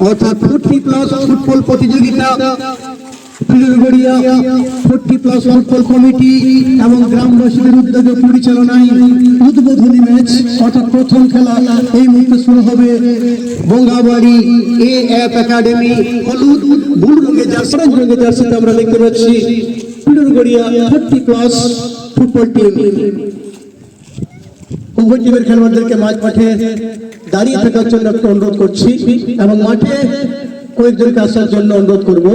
অর্থাৎ forty plus football প্রতিযোগিতা forty plus এবং পরিচালনায় ম্যাচ, অর্থাৎ প্রথম খেলা শুরু হবে এ একাডেমি আমরা পাচ্ছি ফুটবল খেলোয়াড়দেরকে মাঝ মাঠে দাঁড়িয়ে থাকার জন্য একটু অনুরোধ করছি এবং মাঠে কয়েকজনকে আসার জন্য অনুরোধ করব।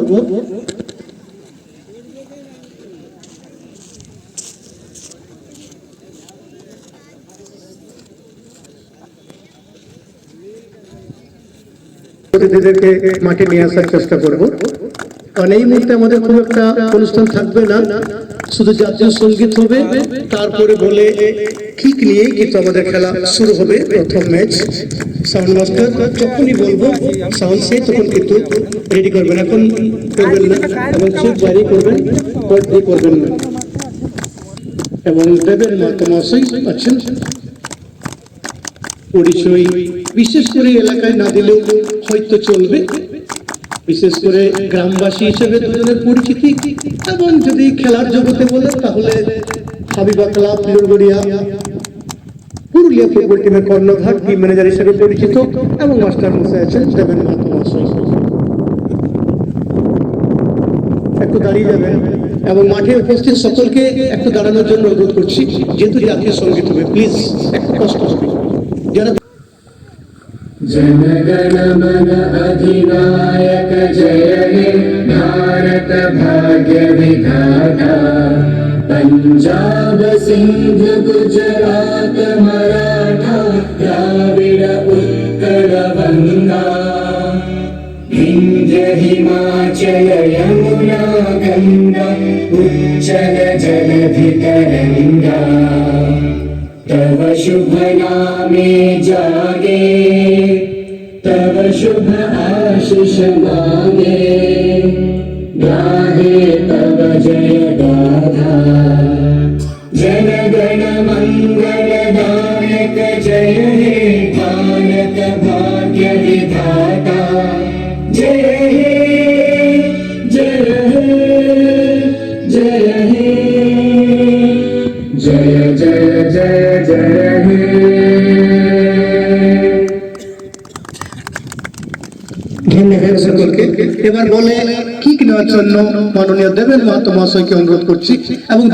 মাঠে নিয়ে আসার চেষ্টা করব। কারণ এই মুহূর্তে আমাদের খুব একটা অনুষ্ঠান থাকবে না। শুধু জাতীয় সংগীত হবে, তারপরে বলে ঠিক নিয়ে কিন্তু আমাদের খেলা শুরু হবে প্রথম ম্যাচ। সাউন্ড মাস্টার, যখনই বলব, সাউন্ড সেই তখন কিন্তু রেডি করবেন। এখন করবেন না, এবং চোখ জারি করবেন, বদলি করবেন না। এবং দেবের মাতা মহাশয় আছেন। পরিচয় বিশেষ করে এলাকায় না দিলেও হয়তো চলবে। বিশেষ করে গ্রামবাসী হিসেবে দুজনের পরিচিতি এবং যদি খেলার জগতে বলে তাহলে হাবিবা ক্লাব পিরগড়িয়া পুরুলিয়া ফুটবল টিমের কর্ণধার টিম ম্যানেজার হিসেবে পরিচিত এবং মাস্টার মশাই আছেন দেবেন একটু দাঁড়িয়ে যাবেন এবং মাঠে উপস্থিত সকলকে একটু দাঁড়ানোর জন্য অনুরোধ করছি। যেহেতু জাতীয় সংগীত হবে প্লিজ একটু কষ্ট হবে। যারা जनगण मन अधिनायक जय विधाता पञ्जाब सिन्ध गुजरात मराठा द्राविड उत्कल गङ्गा हिमाचल यमुना गङ्गा उच्चल जलधितरङ्गा तव शुभ नामे जागे, तव शुभ आशिष मागे। गाहे तव जय गाथा जन गण मंगल मङ्गलदायक जय हे भारत भाग्य विधाता। जय हे এবার বলে কি নেওয়ার জন্য? মাননীয় দেবেন মাহাতো মহাশয়কে অনুরোধ করছি এবং